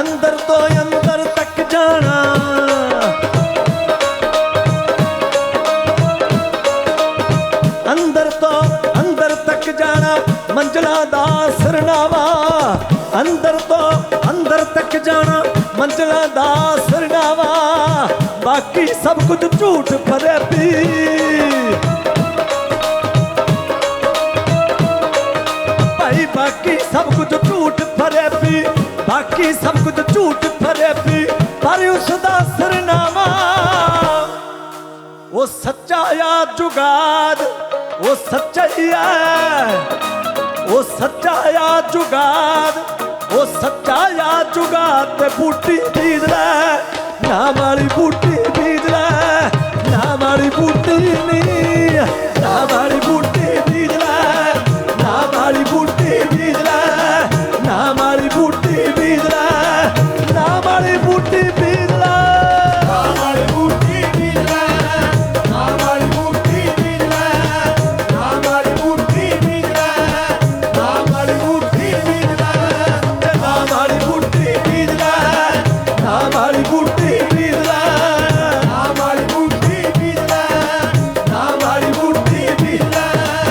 ਅੰਦਰ ਤੋਂ ਅੰਦਰ ਤੱਕ ਜਾਣਾ। ਅੰਦਰ ਤੋਂ ਅੰਦਰ ਤੱਕ ਜਾਣਾ, ਮੰਜ਼ਲਾ ਦਾ ਸਰਨਾਵਾ। ਅੰਦਰ ਤੋਂ ਅੰਦਰ ਤੱਕ ਜਾਣਾ, ਮੰਜ਼ਲਾ ਦਾ ਸਰਨਾਵਾ। ਬਾਕੀ ਸਭ ਕੁਝ ਝੂਠ ਭਰੇ ਪੀ ਭਾਈ, ਬਾਕੀ ਸਭ ਕੁਝ ਝੂਠ ਭਰੇ ਪੀ ਬਾਕੀ ਸਭ ਕੁਝ ਝੂਠ ਭਰੇ ਪਰ ਉਸ ਦਾ ਸਰਨਾਮਾ, ਉਹ ਸੱਚਾ ਆ ਜੁਗਾਦ, ਉਹ ਸੱਚਾ ਹੀ ਹੈ ਉਹ ਸੱਚਾ ਆ ਜੁਗਾਦ, ਉਹ ਸੱਚਾ ਆ ਜੁਗਾਦ ਤੇ ਬੂਟੀ ਬੀਜਦਾ ਨਾ ਵਾਲੀ ਵਾਲੀ ਬੂਟੀ Hollywood